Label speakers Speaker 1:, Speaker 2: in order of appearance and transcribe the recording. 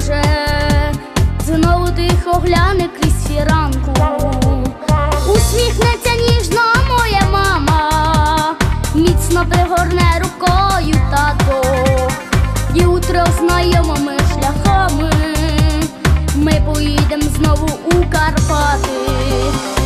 Speaker 1: Боже, знову тихо гляне крізь фіранку, усміхнеться ніжно моя мама, міцно пригорне рукою тато, і утро знайомими шляхами ми поїдемо знову у Карпати.